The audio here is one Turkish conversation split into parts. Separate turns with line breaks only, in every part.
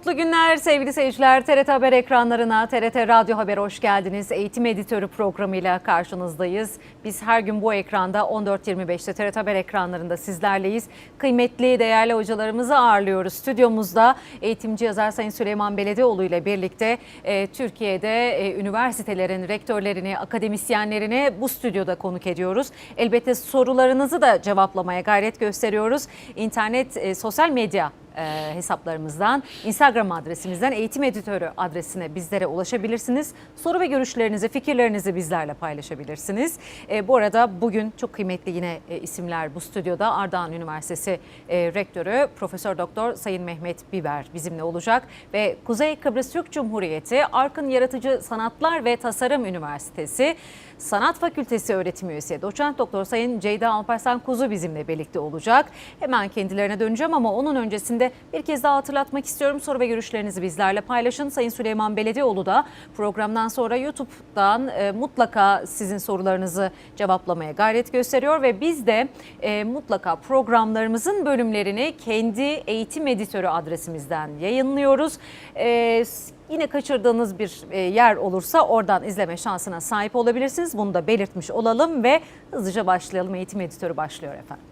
Mutlu günler sevgili seyirciler. TRT Haber ekranlarına, TRT Radyo Haber hoş geldiniz. Eğitim Editörü programıyla karşınızdayız. Biz her gün bu ekranda 14.25'te TRT Haber ekranlarında sizlerleyiz. Kıymetli, değerli hocalarımızı ağırlıyoruz. Stüdyomuzda eğitimci yazar Sayın Süleyman Beledioğlu ile birlikte e, Türkiye'de e, üniversitelerin rektörlerini, akademisyenlerini bu stüdyoda konuk ediyoruz. Elbette sorularınızı da cevaplamaya gayret gösteriyoruz. İnternet, e, sosyal medya e, hesaplarımızdan, Instagram adresimizden eğitim editörü adresine bizlere ulaşabilirsiniz. Soru ve görüşlerinizi, fikirlerinizi bizlerle paylaşabilirsiniz. E, bu arada bugün çok kıymetli yine e, isimler bu stüdyoda. Ardahan Üniversitesi e, Rektörü Profesör Doktor Sayın Mehmet Biber bizimle olacak ve Kuzey Kıbrıs Türk Cumhuriyeti Arkın Yaratıcı Sanatlar ve Tasarım Üniversitesi Sanat Fakültesi öğretim üyesi Doçent Doktor Sayın Ceyda Alparslan Kuzu bizimle birlikte olacak. Hemen kendilerine döneceğim ama onun öncesinde bir kez daha hatırlatmak istiyorum. Soru ve görüşlerinizi bizlerle paylaşın. Sayın Süleyman Beledioğlu da programdan sonra YouTube'dan e, mutlaka sizin sorularınızı cevaplamaya gayret gösteriyor ve biz de e, mutlaka programlarımızın bölümlerini kendi eğitim editörü adresimizden yayınlıyoruz. E, Yine kaçırdığınız bir e, yer olursa oradan izleme şansına sahip olabilirsiniz. Bunu da belirtmiş olalım ve hızlıca başlayalım. Eğitim editörü başlıyor efendim.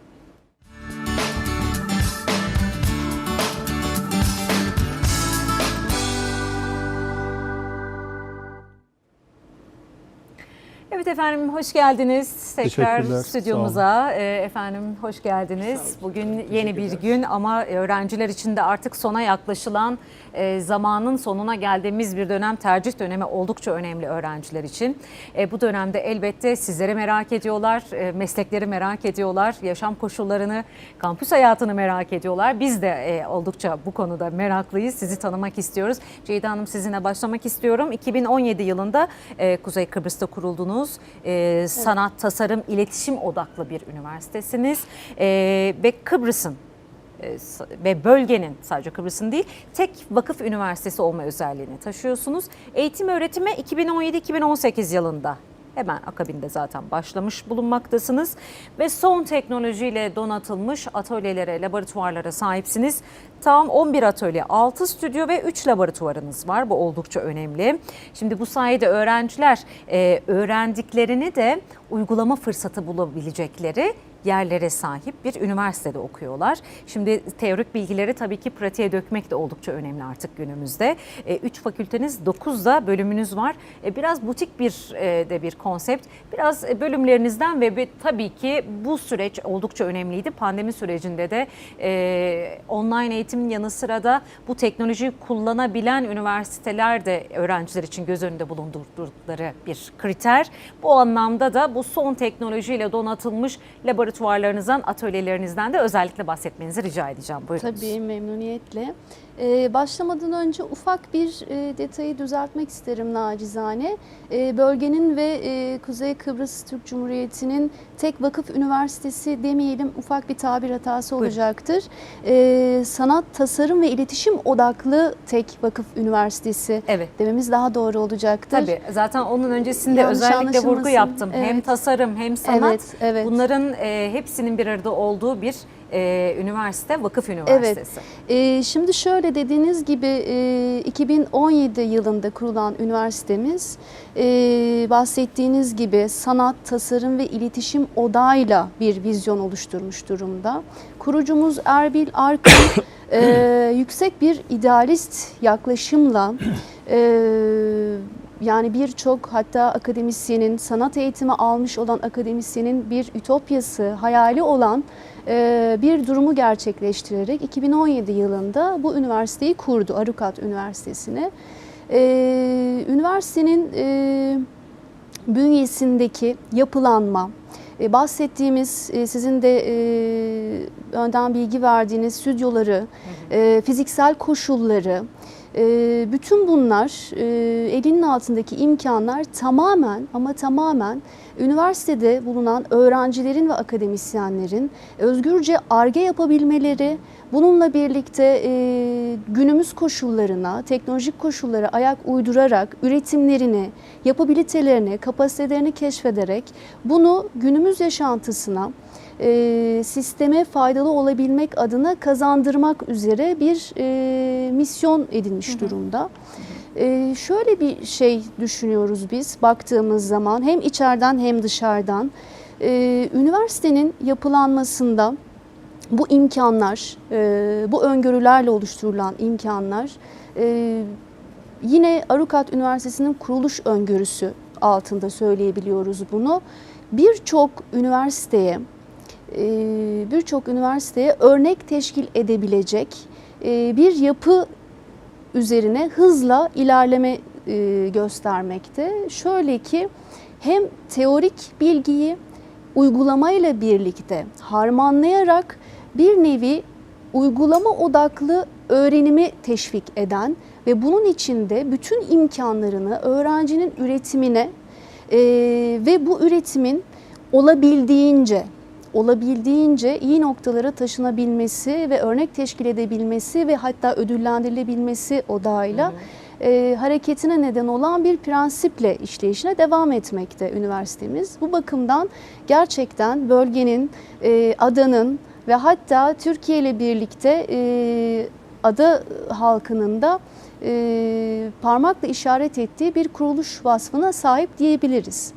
Evet efendim hoş geldiniz tekrar stüdyomuza. Ee, Efendim hoş geldiniz. Bugün yeni bir gün ama öğrenciler için de artık sona yaklaşılan e, zamanın sonuna geldiğimiz bir dönem tercih dönemi oldukça önemli öğrenciler için. E, Bu dönemde elbette sizleri merak ediyorlar, e, meslekleri merak ediyorlar, yaşam koşullarını, kampüs hayatını merak ediyorlar. Biz de e, oldukça bu konuda meraklıyız. Sizi tanımak istiyoruz. Ceyda Hanım sizinle başlamak istiyorum. 2017 yılında e, Kuzey Kıbrıs'ta kurulduğunuz e, sanat, tasarım, iletişim odaklı bir üniversitesiniz. E, ve Kıbrıs'ın ve bölgenin sadece Kıbrıs'ın değil tek vakıf üniversitesi olma özelliğini taşıyorsunuz. Eğitim öğretime 2017-2018 yılında hemen akabinde zaten başlamış bulunmaktasınız ve son teknolojiyle donatılmış atölyelere, laboratuvarlara sahipsiniz. Tam 11 atölye, 6 stüdyo ve 3 laboratuvarınız var. Bu oldukça önemli. Şimdi bu sayede öğrenciler e, öğrendiklerini de uygulama fırsatı bulabilecekleri yerlere sahip bir üniversitede okuyorlar. Şimdi teorik bilgileri tabii ki pratiğe dökmek de oldukça önemli artık günümüzde. 3 fakülteniz 9 da bölümünüz var. E, Biraz butik bir e, de bir konsept. Biraz e, bölümlerinizden ve tabii ki bu süreç oldukça önemliydi. Pandemi sürecinde de e, online eğitimin yanı sıra da bu teknolojiyi kullanabilen üniversiteler de öğrenciler için göz önünde bulundurdukları bir kriter. Bu anlamda da bu son teknolojiyle donatılmış laboratuvarlarınızdan, atölyelerinizden de özellikle bahsetmenizi rica edeceğim. Buyurunuz.
Tabii memnuniyetle. Ee, başlamadan önce ufak bir e, detayı düzeltmek isterim nacizane. E, bölgenin ve e, Kuzey Kıbrıs Türk Cumhuriyeti'nin tek vakıf üniversitesi demeyelim ufak bir tabir hatası olacaktır. E, sanat, tasarım ve iletişim odaklı tek vakıf üniversitesi
Evet.
dememiz daha doğru olacaktır.
Tabii zaten onun öncesinde
Yanlış
özellikle vurgu yaptım. Hem
Evet.
tasarım hem sanat
Evet, evet.
bunların e, hepsinin bir arada olduğu bir e, üniversite, vakıf üniversitesi.
Ee, şimdi şöyle dediğiniz gibi e, 2017 yılında kurulan üniversitemiz e, bahsettiğiniz gibi sanat, tasarım ve iletişim odağıyla bir vizyon oluşturmuş durumda. Kurucumuz Erbil Arkın e, yüksek bir idealist yaklaşımla e, yani birçok hatta akademisyenin, sanat eğitimi almış olan akademisyenin bir ütopyası, hayali olan e, bir durumu gerçekleştirerek 2017 yılında bu üniversiteyi kurdu, Arukat Üniversitesi'ni. E, üniversitenin e, bünyesindeki yapılanma, e, bahsettiğimiz e, sizin de önden bilgi verdiğiniz stüdyoları, fiziksel koşulları, bütün bunlar elinin altındaki imkanlar tamamen ama tamamen üniversitede bulunan öğrencilerin ve akademisyenlerin özgürce arge yapabilmeleri, bununla birlikte e, günümüz koşullarına, teknolojik koşullara ayak uydurarak üretimlerini, yapabilitelerini, kapasitelerini keşfederek bunu günümüz yaşantısına e, sisteme faydalı olabilmek adına kazandırmak üzere bir e, misyon edinmiş durumda. E, şöyle bir şey düşünüyoruz biz baktığımız zaman hem içeriden hem dışarıdan. E, üniversitenin yapılanmasında bu imkanlar, e, bu öngörülerle oluşturulan imkanlar e, yine Arukat Üniversitesi'nin kuruluş öngörüsü altında söyleyebiliyoruz bunu. Birçok üniversiteye e, birçok üniversiteye örnek teşkil edebilecek e, bir yapı üzerine hızla ilerleme e, göstermekte. Şöyle ki hem teorik bilgiyi uygulamayla birlikte harmanlayarak bir nevi uygulama odaklı öğrenimi teşvik eden ve bunun içinde bütün imkanlarını öğrencinin üretimine e, ve bu üretimin olabildiğince olabildiğince iyi noktalara taşınabilmesi ve örnek teşkil edebilmesi ve hatta ödüllendirilebilmesi odağıyla e, hareketine neden olan bir prensiple işleyişine devam etmekte üniversitemiz. Bu bakımdan gerçekten bölgenin, e, adanın ve hatta Türkiye ile birlikte e, ada halkının da e, parmakla işaret ettiği bir kuruluş vasfına sahip diyebiliriz.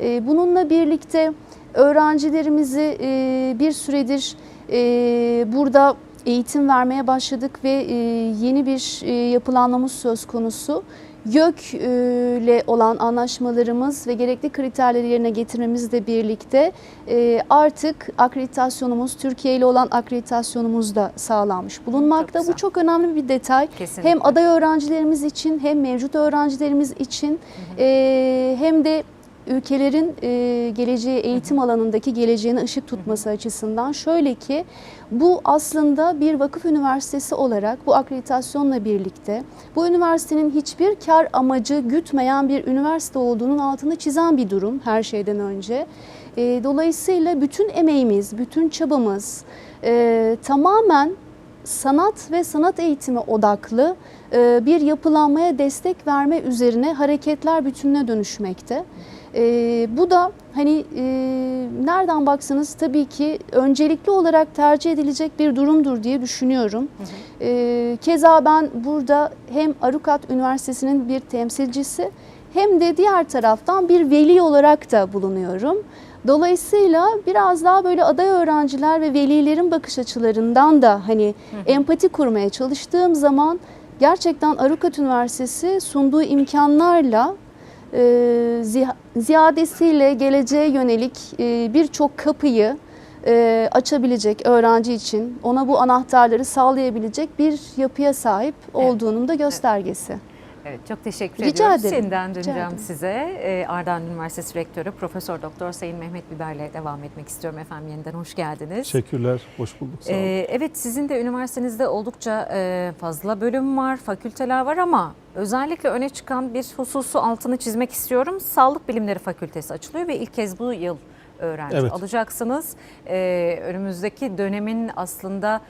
E, bununla birlikte öğrencilerimizi e, bir süredir e, burada eğitim vermeye başladık ve e, yeni bir e, yapılanmamız söz konusu. YÖK e, ile olan anlaşmalarımız ve gerekli kriterleri yerine getirmemizle birlikte e, artık akreditasyonumuz, Türkiye ile olan akreditasyonumuz da sağlanmış bulunmakta.
güzel.
Bu çok önemli bir detay.
Kesinlikle.
Hem aday öğrencilerimiz için hem mevcut öğrencilerimiz için e, hem de ülkelerin e, geleceği eğitim alanındaki geleceğine ışık tutması açısından şöyle ki bu aslında bir vakıf üniversitesi olarak bu akreditasyonla birlikte bu üniversitenin hiçbir kar amacı gütmeyen bir üniversite olduğunun altını çizen bir durum her şeyden önce. E, dolayısıyla bütün emeğimiz, bütün çabamız e, tamamen sanat ve sanat eğitimi odaklı bir yapılanmaya destek verme üzerine hareketler bütününe dönüşmekte. E, bu da hani e, nereden baksanız tabii ki öncelikli olarak tercih edilecek bir durumdur diye düşünüyorum. E, keza ben burada hem Arukat Üniversitesi'nin bir temsilcisi hem de diğer taraftan bir veli olarak da bulunuyorum. Dolayısıyla biraz daha böyle aday öğrenciler ve velilerin bakış açılarından da hani empati kurmaya çalıştığım zaman gerçekten Arukat Üniversitesi sunduğu imkanlarla e, ziya- ziyadesiyle geleceğe yönelik e, birçok kapıyı e, açabilecek öğrenci için ona bu anahtarları sağlayabilecek bir yapıya sahip olduğunun da göstergesi.
Evet çok teşekkür
Rica
ediyoruz.
ederim.
Yeniden
Rica
döneceğim
ederim.
size. Ee, Ardahan Üniversitesi Rektörü Profesör Doktor Sayın Mehmet Biber'le devam etmek istiyorum efendim. Yeniden hoş geldiniz.
Teşekkürler, hoş bulduk. Sağ olun.
Ee, evet sizin de üniversitenizde oldukça e, fazla bölüm var, fakülteler var ama özellikle öne çıkan bir hususu altını çizmek istiyorum. Sağlık Bilimleri Fakültesi açılıyor ve ilk kez bu yıl öğrenci
Evet.
alacaksınız. Ee, önümüzdeki dönemin aslında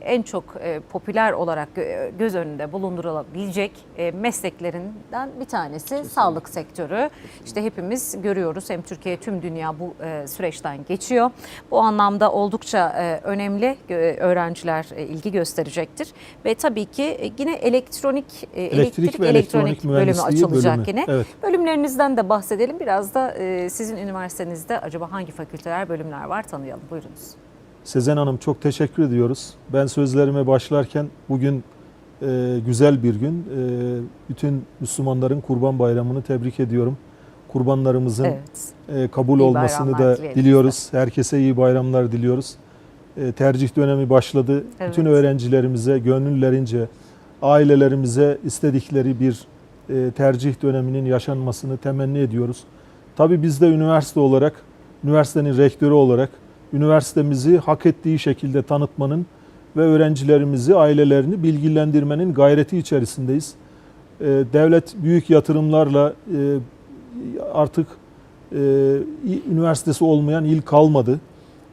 en çok e, popüler olarak gö- göz önünde bulundurulabilecek e, mesleklerinden bir tanesi sağlık sektörü. İşte hepimiz görüyoruz hem Türkiye tüm dünya bu e, süreçten geçiyor. Bu anlamda oldukça e, önemli e, öğrenciler e, ilgi gösterecektir. Ve tabii ki e, yine elektronik e, elektrik,
ve elektronik
bölümü
mühendisliği
açılacak
bölümü.
yine.
Evet.
Bölümlerinizden de bahsedelim. Biraz da e, sizin üniversitenizde acaba hangi fakülteler, bölümler var tanıyalım. Buyurunuz.
Sezen Hanım çok teşekkür ediyoruz. Ben sözlerime başlarken bugün e, güzel bir gün. E, bütün Müslümanların Kurban Bayramı'nı tebrik ediyorum. Kurbanlarımızın
Evet.
e, kabul
İyi
olmasını da diliyoruz. Herkese iyi bayramlar diliyoruz. E, tercih dönemi başladı.
Evet.
Bütün öğrencilerimize, gönüllerince, ailelerimize istedikleri bir e, tercih döneminin yaşanmasını temenni ediyoruz. Tabii biz de üniversite olarak, üniversitenin rektörü olarak üniversitemizi hak ettiği şekilde tanıtmanın ve öğrencilerimizi, ailelerini bilgilendirmenin gayreti içerisindeyiz. E, Devlet büyük yatırımlarla e, artık e, üniversitesi olmayan il kalmadı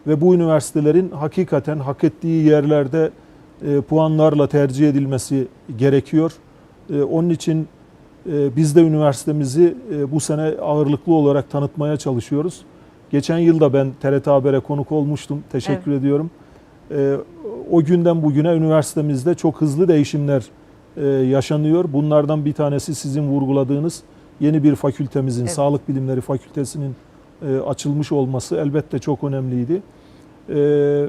ve bu üniversitelerin hakikaten hak ettiği yerlerde e, puanlarla tercih edilmesi gerekiyor. Onun için biz de üniversitemizi bu sene ağırlıklı olarak tanıtmaya çalışıyoruz. Geçen yıl da ben TRT Haber'e konuk olmuştum. Teşekkür ediyorum. Ee, o günden bugüne üniversitemizde çok hızlı değişimler e, yaşanıyor. Bunlardan bir tanesi sizin vurguladığınız yeni bir fakültemizin,
Evet.
Sağlık Bilimleri Fakültesinin e, açılmış olması elbette çok önemliydi. Ee,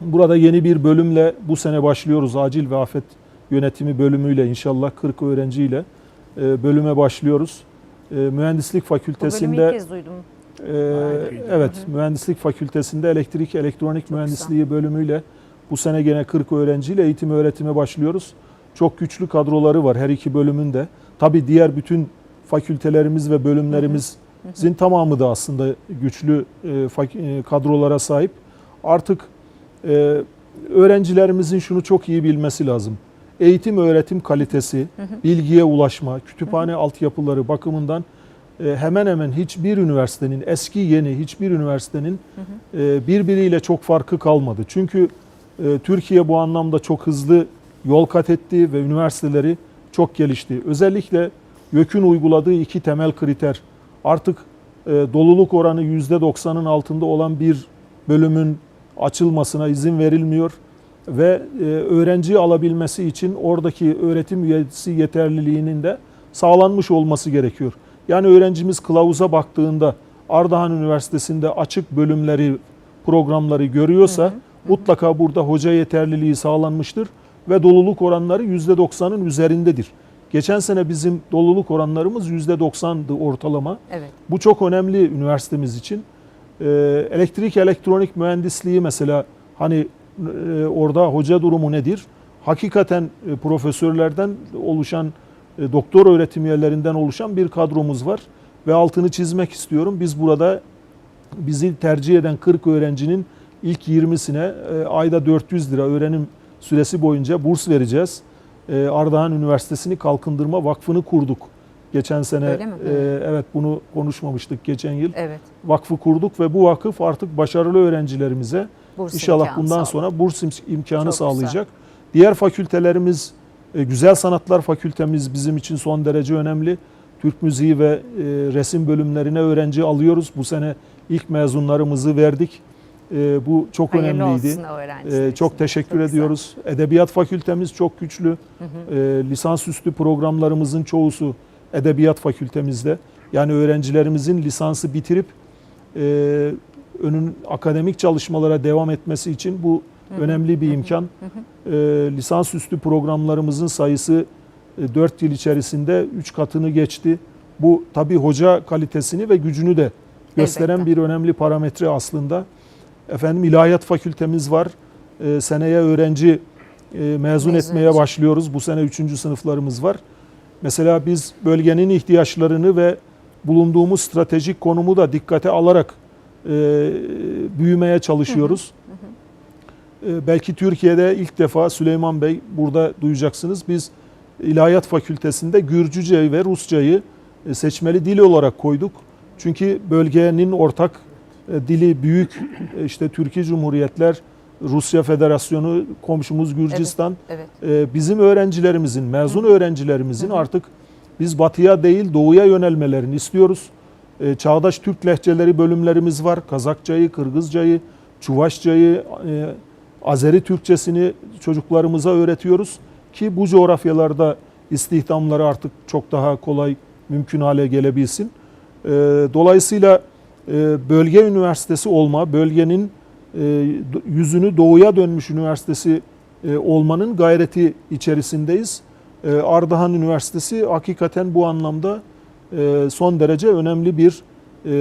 Burada yeni bir bölümle bu sene başlıyoruz. Acil ve Afet Yönetimi bölümüyle inşallah 40 öğrenciyle e, bölüme başlıyoruz. E, Mühendislik
Bu bölümü
Fakültesi'nde
ilk kez duydum.
Ee, evet, Mühendislik Fakültesi'nde Elektrik Elektronik Mühendisliği bölümüyle bu sene gene 40 öğrenciyle eğitim öğretime başlıyoruz. Çok güçlü kadroları var her iki bölümün de. Tabii diğer bütün fakültelerimiz ve bölümlerimizin tamamı da aslında güçlü e, e, kadrolara sahip. Artık e, öğrencilerimizin şunu çok iyi bilmesi lazım. Eğitim öğretim kalitesi, bilgiye ulaşma, kütüphane altyapıları bakımından hemen hemen hiçbir üniversitenin, eski yeni hiçbir üniversitenin e, birbiriyle çok farkı kalmadı. Çünkü e, Türkiye bu anlamda çok hızlı yol kat etti ve üniversiteleri çok gelişti. Özellikle YÖK'ün uyguladığı iki temel kriter artık e, doluluk oranı %90'ın altında olan bir bölümün açılmasına izin verilmiyor ve e, öğrenci alabilmesi için oradaki öğretim üyesi yeterliliğinin de sağlanmış olması gerekiyor. Yani öğrencimiz kılavuza baktığında Ardahan Üniversitesi'nde açık bölümleri, programları görüyorsa mutlaka burada hoca yeterliliği sağlanmıştır ve doluluk oranları %90'ın üzerindedir. Geçen sene bizim doluluk oranlarımız %90'dı ortalama.
Evet.
Bu çok önemli üniversitemiz için. Ee, elektrik elektronik mühendisliği mesela hani e, orada hoca durumu nedir? Hakikaten e, profesörlerden oluşan doktor öğretim üyelerinden oluşan bir kadromuz var ve altını çizmek istiyorum. Biz burada bizi tercih eden 40 öğrencinin ilk 20'sine e, ayda 400 lira öğrenim süresi boyunca burs vereceğiz. E, Ardahan Üniversitesi'ni Kalkındırma Vakfı'nı kurduk. Geçen sene e, evet bunu konuşmamıştık geçen yıl.
Evet.
Vakfı kurduk ve bu vakıf artık başarılı öğrencilerimize
Burs
İnşallah bundan
sağladı.
sonra burs im- imkanı
Çok
sağlayacak. Diğer fakültelerimiz, e, Güzel Sanatlar Fakültemiz bizim için son derece önemli. Türk müziği ve e, resim bölümlerine öğrenci alıyoruz. Bu sene ilk mezunlarımızı verdik. E, Bu çok
Hayırlı
önemliydi. E, Çok teşekkür
Çok güzel.
ediyoruz. Edebiyat fakültemiz çok güçlü. E, Lisansüstü programlarımızın çoğusu Edebiyat fakültemizde. Yani öğrencilerimizin lisansı bitirip e, önün akademik çalışmalara devam etmesi için bu önemli bir imkan. E, lisansüstü programlarımızın sayısı 4 yıl içerisinde 3 katını geçti. Bu tabii hoca kalitesini ve gücünü de gösteren
Elbette.
bir önemli parametre aslında. Efendim ilahiyat fakültemiz var. E, seneye öğrenci e, mezun,
Mezun
etmeye
edecek.
başlıyoruz. Bu sene 3. sınıflarımız var. Mesela biz bölgenin ihtiyaçlarını ve bulunduğumuz stratejik konumu da dikkate alarak e, büyümeye çalışıyoruz. E, belki Türkiye'de ilk defa Süleyman Bey burada duyacaksınız. Biz İlahiyat Fakültesi'nde Gürcüce'yi ve Rusçayı e, seçmeli dil olarak koyduk. Çünkü bölgenin ortak e, dili büyük e, işte Türkiye Cumhuriyetler, Rusya Federasyonu, komşumuz Gürcistan.
Evet.
E, bizim öğrencilerimizin, mezun öğrencilerimizin artık biz batıya değil doğuya yönelmelerini istiyoruz. Çağdaş Türk lehçeleri bölümlerimiz var. Kazakçayı, Kırgızcayı, Çuvaşçayı, Azeri Türkçesini çocuklarımıza öğretiyoruz ki bu coğrafyalarda istihdamları artık çok daha kolay mümkün hale gelebilsin. E, Dolayısıyla e, bölge üniversitesi olma, bölgenin e, yüzünü doğuya dönmüş üniversitesi e, olmanın gayreti içerisindeyiz. Ardahan Üniversitesi hakikaten bu anlamda son derece önemli bir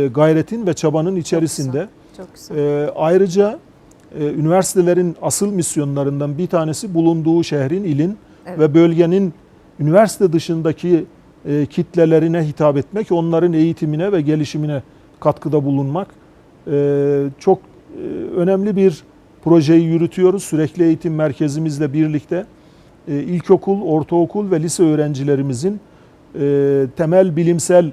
gayretin ve çabanın içerisinde.
Çok güzel.
E, Ayrıca e, üniversitelerin asıl misyonlarından bir tanesi bulunduğu şehrin, ilin
Evet.
ve bölgenin üniversite dışındaki e, kitlelerine hitap etmek, onların eğitimine ve gelişimine katkıda bulunmak. E, Çok e, önemli bir projeyi yürütüyoruz. Sürekli eğitim merkezimizle birlikte e, ilkokul, ortaokul ve lise öğrencilerimizin e, temel bilimsel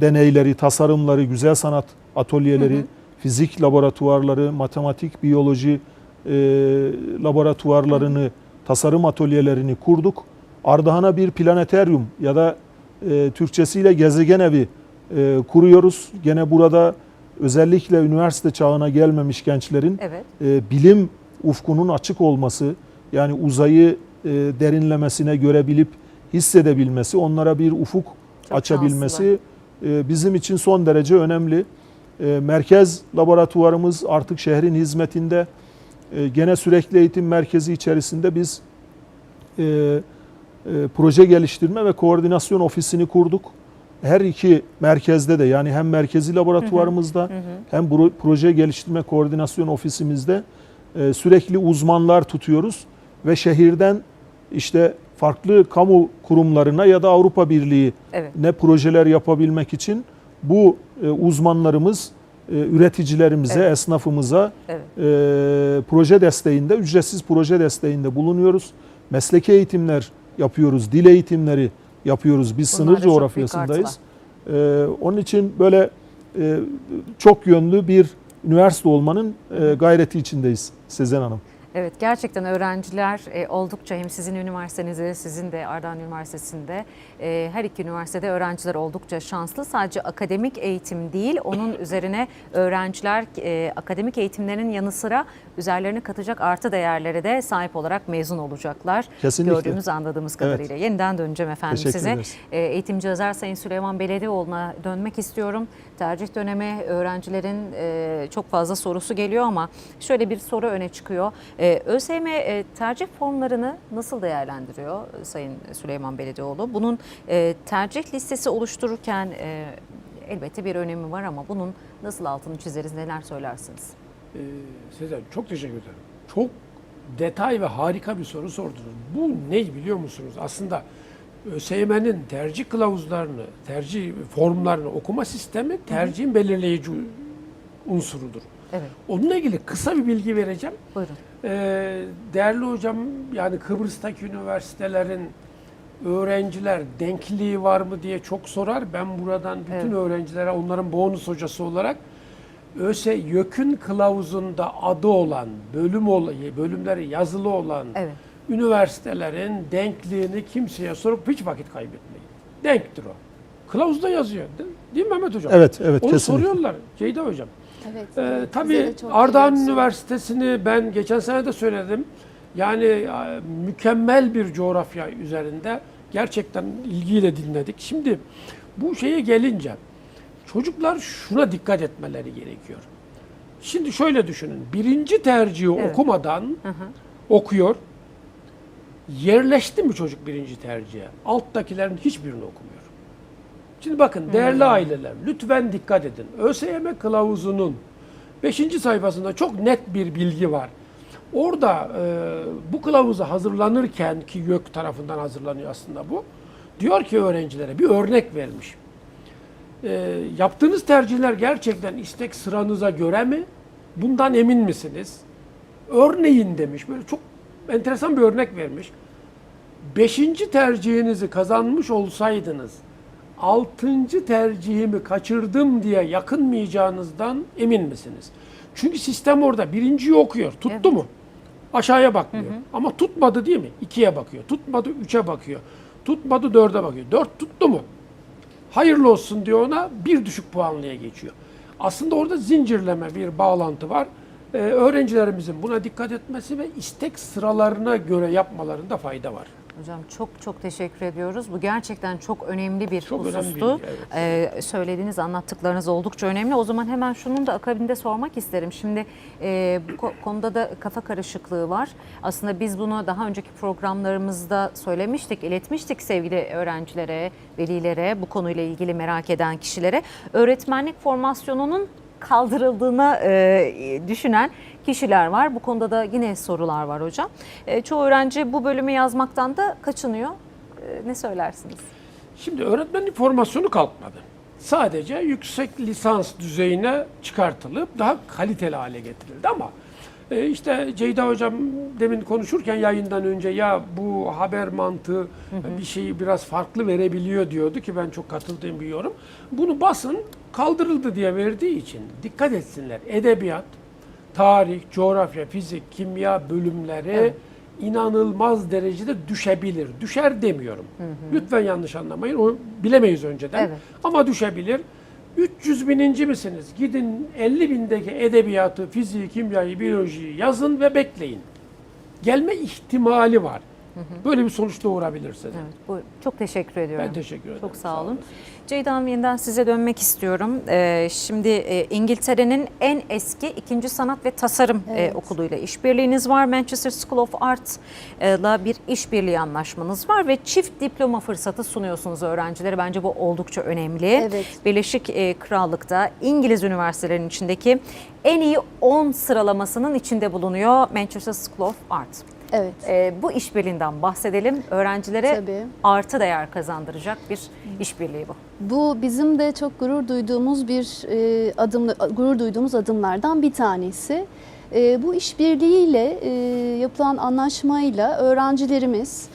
deneyleri, tasarımları, güzel sanat atölyeleri, fizik laboratuvarları, matematik, biyoloji e, laboratuvarlarını, tasarım atölyelerini kurduk. Ardahan'a bir planeteryum ya da e, Türkçesiyle gezegen evi e, kuruyoruz. Gene burada özellikle üniversite çağına gelmemiş gençlerin
Evet.
e, bilim ufkunun açık olması, yani uzayı e, derinlemesine görebilip hissedebilmesi, onlara bir ufuk
Çok
açabilmesi e, bizim için son derece önemli. E, merkez laboratuvarımız artık şehrin hizmetinde. E, gene sürekli eğitim merkezi içerisinde biz e, proje geliştirme ve koordinasyon ofisini kurduk. Her iki merkezde de yani hem merkezi laboratuvarımızda
Hı hı.
hem proje geliştirme koordinasyon ofisimizde sürekli uzmanlar tutuyoruz ve şehirden işte farklı kamu kurumlarına ya da Avrupa Birliği
Evet.
ne projeler yapabilmek için bu e, uzmanlarımız e, üreticilerimize,
Evet.
esnafımıza
Evet.
e, proje desteğinde, ücretsiz proje desteğinde bulunuyoruz. Mesleki eğitimler yapıyoruz, dil eğitimleri yapıyoruz. Biz
Bunlar
sınır coğrafyasındayız. E, onun için böyle e, çok yönlü bir üniversite olmanın e, gayreti içindeyiz Sezen Hanım.
Evet gerçekten öğrenciler e, oldukça hem sizin üniversitenizde sizin de Ardahan Üniversitesi'nde e, her iki üniversitede öğrenciler oldukça şanslı. Sadece akademik eğitim değil onun üzerine öğrenciler e, akademik eğitimlerinin yanı sıra üzerlerine katacak artı değerlere de sahip olarak mezun olacaklar.
Kesinlikle.
Gördüğümüz anladığımız
Evet.
kadarıyla. Yeniden döneceğim efendim
Teşekkür
size.
ederiz.
E, Eğitimci Özer Sayın Süleyman Beledioğlu'na dönmek istiyorum. Tercih dönemi öğrencilerin e, çok fazla sorusu geliyor ama şöyle bir soru öne çıkıyor. E, ÖSYM e, tercih formlarını nasıl değerlendiriyor Sayın Süleyman Beledioğlu? Bunun e, tercih listesi oluştururken e, elbette bir önemi var ama bunun nasıl altını çizeriz, neler söylersiniz?
Ee, Sezen çok teşekkür ederim. Çok detay ve harika bir soru sordunuz. Bu ne biliyor musunuz? Aslında ÖSYM'nin tercih kılavuzlarını, tercih formlarını okuma sistemi tercihin belirleyici unsurudur.
Evet,
Onunla ilgili kısa bir bilgi vereceğim.
buyurun.
Ee, değerli hocam yani Kıbrıs'taki üniversitelerin öğrenciler denkliği var mı diye çok sorar. Ben buradan bütün
Evet.
öğrencilere onların bonus hocası olarak ÖSE YÖK'ün kılavuzunda adı olan, bölüm olayı, bölümleri yazılı olan
Evet.
Üniversitelerin denkliğini kimseye sorup hiç vakit kaybetmeyin. Denktir o. Kılavuzda yazıyor. Değil, değil mi Mehmet hocam?
Evet, evet
Onu
kesinlikle.
soruyorlar Ceyda hocam.
Evet.
Ee, tabii Ardahan. Üniversitesi'ni ben geçen sene de söyledim. Yani e, mükemmel bir coğrafya üzerinde gerçekten ilgiyle dinledik. Şimdi bu şeye gelince çocuklar şuna dikkat etmeleri gerekiyor. Şimdi şöyle düşünün. Birinci tercihi
Evet.
okumadan
Hı hı.
okuyor. Yerleşti mi çocuk birinci tercihe? Alttakilerin hiçbirini okumuyor. Şimdi bakın değerli aileler lütfen dikkat edin. ÖSYM kılavuzunun 5. sayfasında çok net bir bilgi var. Orada e, bu kılavuzu hazırlanırken ki YÖK tarafından hazırlanıyor aslında bu. Diyor ki öğrencilere bir örnek vermiş. E, yaptığınız tercihler gerçekten istek sıranıza göre mi? Bundan emin misiniz? Örneğin demiş. Böyle çok enteresan bir örnek vermiş. Beşinci tercihinizi kazanmış olsaydınız altıncı tercihimi kaçırdım diye yakınmayacağınızdan emin misiniz? Çünkü sistem orada birinciyi okuyor. Tuttu
Evet.
mu? Aşağıya bakmıyor. Ama tutmadı değil mi? İkiye bakıyor. Tutmadı üçe bakıyor. Tutmadı dörde bakıyor. Dört tuttu mu? Hayırlı olsun diyor ona bir düşük puanlıya geçiyor. Aslında orada zincirleme bir bağlantı var. Ee, öğrencilerimizin buna dikkat etmesi ve istek sıralarına göre yapmalarında fayda var.
Hocam çok çok teşekkür ediyoruz. Bu gerçekten çok önemli bir
Çok önemli
husustu.
bilgi, evet.
Ee, söylediğiniz, anlattıklarınız oldukça önemli. O zaman hemen şunun da akabinde sormak isterim. Şimdi e, bu ko- konuda da kafa karışıklığı var. Aslında biz bunu daha önceki programlarımızda söylemiştik, iletmiştik sevgili öğrencilere, velilere, bu konuyla ilgili merak eden kişilere. Öğretmenlik formasyonunun kaldırıldığını e, düşünen kişiler var. Bu konuda da yine sorular var hocam. E, çoğu öğrenci bu bölümü yazmaktan da kaçınıyor. E, ne söylersiniz?
Şimdi öğretmenlik formasyonu kalkmadı. Sadece yüksek lisans düzeyine çıkartılıp daha kaliteli hale getirildi ama e, işte Ceyda hocam demin konuşurken yayından önce ya bu haber mantığı bir şeyi biraz farklı verebiliyor diyordu ki ben çok katıldığım bir yorum. Bunu basın kaldırıldı diye verdiği için dikkat etsinler. Edebiyat, tarih, coğrafya, fizik, kimya bölümleri
Evet.
inanılmaz derecede düşebilir. Düşer demiyorum. Lütfen yanlış anlamayın. O bilemeyiz önceden.
Evet.
Ama düşebilir. 300 bininci misiniz? Gidin 50 bindeki edebiyatı, fiziği, kimyayı, biyolojiyi yazın ve bekleyin. Gelme ihtimali var. Böyle bir sonuç doğurabilirsiniz.
Evet, bu, çok teşekkür ediyorum.
Ben teşekkür ederim.
Çok sağ
Sağ
olun. Ceyda Hanım yeniden size dönmek istiyorum. Ee, şimdi e, İngiltere'nin en eski ikinci sanat ve tasarım e,
Evet.
okuluyla işbirliğiniz var. Manchester School of Art'la bir işbirliği anlaşmanız var ve çift diploma fırsatı sunuyorsunuz öğrencilere. Bence bu oldukça önemli.
Evet.
Birleşik e, Krallık'ta İngiliz üniversitelerinin içindeki en iyi 10 sıralamasının içinde bulunuyor Manchester School of Art.
Evet.
Ee, bu işbirliğinden bahsedelim. Öğrencilere
Tabii.
artı değer kazandıracak bir işbirliği bu.
Bu bizim de çok gurur duyduğumuz bir e, adım, gurur duyduğumuz adımlardan bir tanesi. E, bu işbirliğiyle e, yapılan anlaşmayla öğrencilerimiz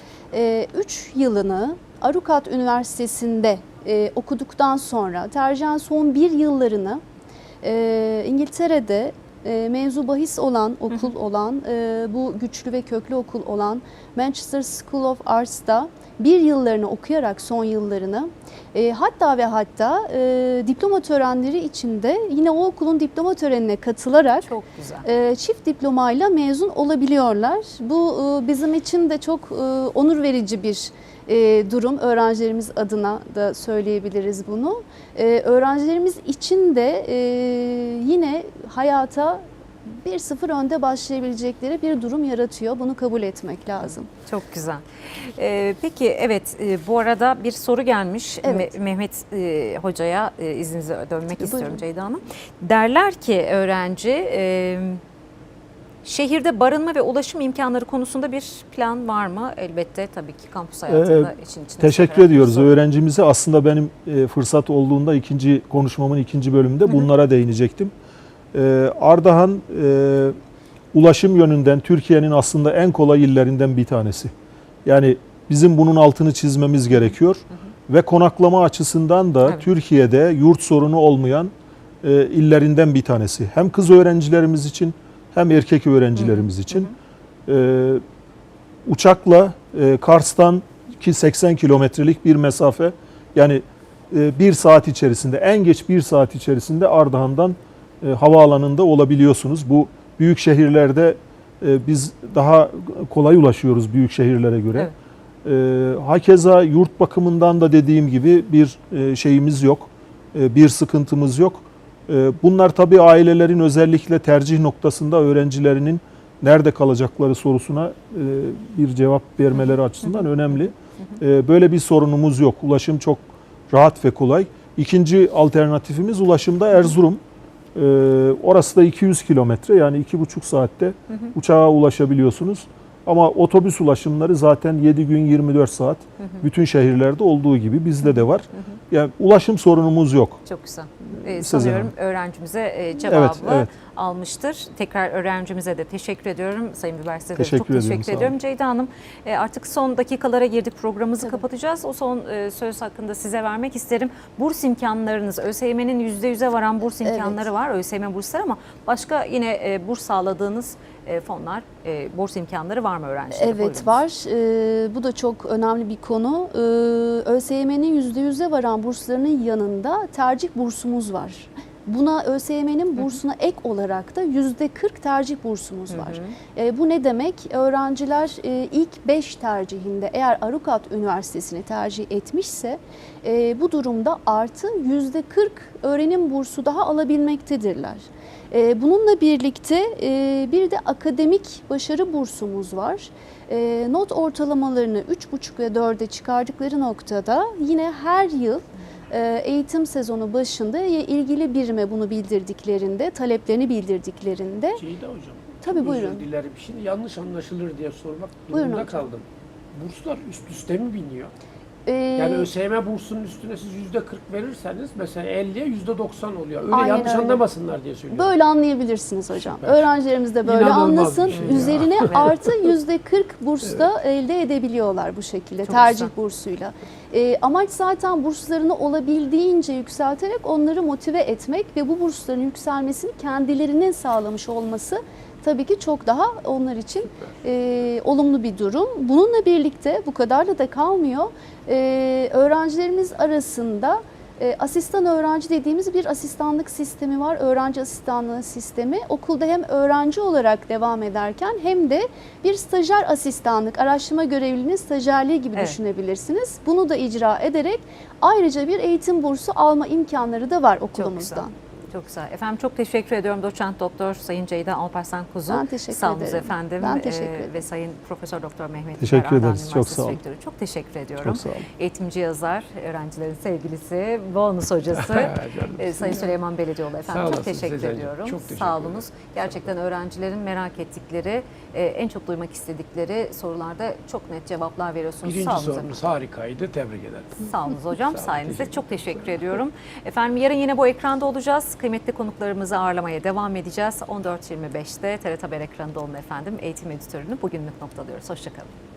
3 yılını Arukat Üniversitesi'nde e, okuduktan sonra tercihen son bir yıllarını e, İngiltere'de e, mevzu bahis olan okul olan e, bu güçlü ve köklü okul olan Manchester School of Arts'ta bir yıllarını okuyarak son yıllarını e, hatta ve hatta e, diploma törenleri içinde yine o okulun diploma törenine katılarak
Çok güzel.
e, çift diplomayla mezun olabiliyorlar. Bu e, bizim için de çok e, onur verici bir e, durum. Öğrencilerimiz adına da söyleyebiliriz bunu. E, öğrencilerimiz için de e, yine hayata 1-0 önde başlayabilecekleri bir durum yaratıyor. Bunu kabul etmek lazım.
Çok güzel. Ee, peki evet e, bu arada bir soru gelmiş
Evet.
Me- Mehmet e, Hoca'ya e, izninize dönmek
Tabii,
istiyorum
buyurun.
Ceyda Hanım. Derler ki öğrenci e, şehirde barınma ve ulaşım imkanları konusunda bir plan var mı? Elbette tabii ki kampüs hayatında için içine
Teşekkür ediyoruz
soru.
öğrencimize. Aslında benim e, fırsat olduğunda ikinci konuşmamın ikinci bölümünde bunlara değinecektim. E, Ardahan e, ulaşım yönünden Türkiye'nin aslında en kolay illerinden bir tanesi. Yani bizim bunun altını çizmemiz gerekiyor. Ve konaklama açısından da
Evet.
Türkiye'de yurt sorunu olmayan e, illerinden bir tanesi. Hem kız öğrencilerimiz için hem erkek öğrencilerimiz için. E, uçakla e, Kars'tan ki 80 kilometrelik bir mesafe yani e, bir saat içerisinde en geç bir saat içerisinde Ardahan'dan e, havaalanında olabiliyorsunuz. Bu büyük şehirlerde e, biz daha kolay ulaşıyoruz büyük şehirlere göre. E, hakeza yurt bakımından da dediğim gibi bir e, şeyimiz yok, e, bir sıkıntımız yok. E, bunlar tabii ailelerin özellikle tercih noktasında öğrencilerinin nerede kalacakları sorusuna e, bir cevap vermeleri açısından önemli. E, Böyle bir sorunumuz yok. Ulaşım çok rahat ve kolay. İkinci alternatifimiz ulaşımda Erzurum. E, Orası da 200 kilometre yani iki buçuk saatte uçağa ulaşabiliyorsunuz. Ama otobüs ulaşımları zaten 7 gün 24 saat bütün şehirlerde olduğu gibi bizde de var. Yani ulaşım sorunumuz yok.
Çok güzel. Ee, sanıyorum
Hanım.
öğrencimize e, cevabı
Evet, evet.
almıştır. Tekrar öğrencimize de teşekkür ediyorum. Sayın Biber size de
Teşekkür
çok
ediyorum,
teşekkür ediyorum. Ceyda Hanım e, artık son dakikalara girdik programımızı kapatacağız. O son e, söz hakkında size vermek isterim. Burs imkanlarınız, ÖSYM'nin %100'e varan burs
Evet.
imkanları var. ÖSYM bursları ama başka yine burs sağladığınız e, fonlar, e, burs imkanları var mı öğrencilere?
Evet var. Ee, bu da çok önemli bir konu. Ee, ÖSYM'nin %100'e varan burslarının yanında tercih bursumuz var. Buna ÖSYM'nin bursuna ek olarak da %40 tercih bursumuz var. Ee, bu ne demek? Öğrenciler e, ilk 5 tercihinde eğer Arukat Üniversitesi'ni tercih etmişse e, bu durumda artı %40 öğrenim bursu daha alabilmektedirler. Ee, Bununla birlikte e, bir de akademik başarı bursumuz var. E, Not ortalamalarını 3,5 ve 4'e çıkardıkları noktada yine her yıl e, eğitim sezonu başında ya ilgili birime bunu bildirdiklerinde, taleplerini bildirdiklerinde
Ceyda Hocam.
Tabii, buyurun.
Özür dilerim. Şimdi yanlış anlaşılır diye sormak
Buyurun
durumunda
hocam.
kaldım. Burslar üst üste mi biniyor?
E,
Yani ÖSYM bursunun üstüne siz yüzde 40 verirseniz mesela 50'ye yüzde 90 oluyor. Öyle
Aynen
yanlış
öyle.
anlamasınlar diye söylüyorum.
Böyle anlayabilirsiniz hocam.
Süper.
Öğrencilerimiz de böyle
İnanılmaz
anlasın.
şey ya.
Üzerine artı yüzde 40 bursda elde edebiliyorlar bu şekilde
Çok
tercih
güzel.
bursuyla. Ee, amaç zaten burslarını olabildiğince yükselterek onları motive etmek ve bu bursların yükselmesini kendilerinin sağlamış olması tabii ki çok daha onlar için e, olumlu bir durum. Bununla birlikte bu kadarla da kalmıyor. Ee, öğrencilerimiz arasında E, asistan öğrenci dediğimiz bir asistanlık sistemi var. Öğrenci asistanlığı sistemi. Okulda hem öğrenci olarak devam ederken hem de bir stajyer asistanlık, araştırma görevlinin stajyerliği gibi
Evet.
düşünebilirsiniz. Bunu da icra ederek ayrıca bir eğitim bursu alma imkanları da var
Çok güzel. Çok güzel. Efendim çok teşekkür ediyorum doçent doktor Sayın Ceyda Alparslan Kuzu.
Ben teşekkür
Sağ
ederim.
efendim.
Ben teşekkür
Ee,
ederim.
Ve Sayın Profesör Doktor Mehmet
Teşekkür ederiz. Çok sağ olun.
Rektörü. Çok teşekkür ediyorum.
Çok sağ olun.
Eğitimci yazar, öğrencilerin sevgilisi, bonus hocası e, Sayın Süleyman Beledioğlu efendim.
Sağ
çok
olasın
teşekkür
Sezen'cim.
ediyorum.
Çok teşekkür
Sağ
ederim.
olunuz. Gerçekten öğrencilerin merak ettikleri, e, en çok duymak istedikleri sorularda çok net cevaplar veriyorsunuz.
Birinci
Sağ olun. efendim.
sorunuz harikaydı. Tebrik ederim.
Sağ olun hocam.
Sağ olun,
Sayenizde
teşekkür
çok teşekkür ediyorum. Efendim yarın yine bu ekranda olacağız. Kıymetli konuklarımızı ağırlamaya devam edeceğiz. 14.25'te TRT Haber ekranında olun efendim. Eğitim editörünü bugünlük noktalıyoruz. Hoşçakalın.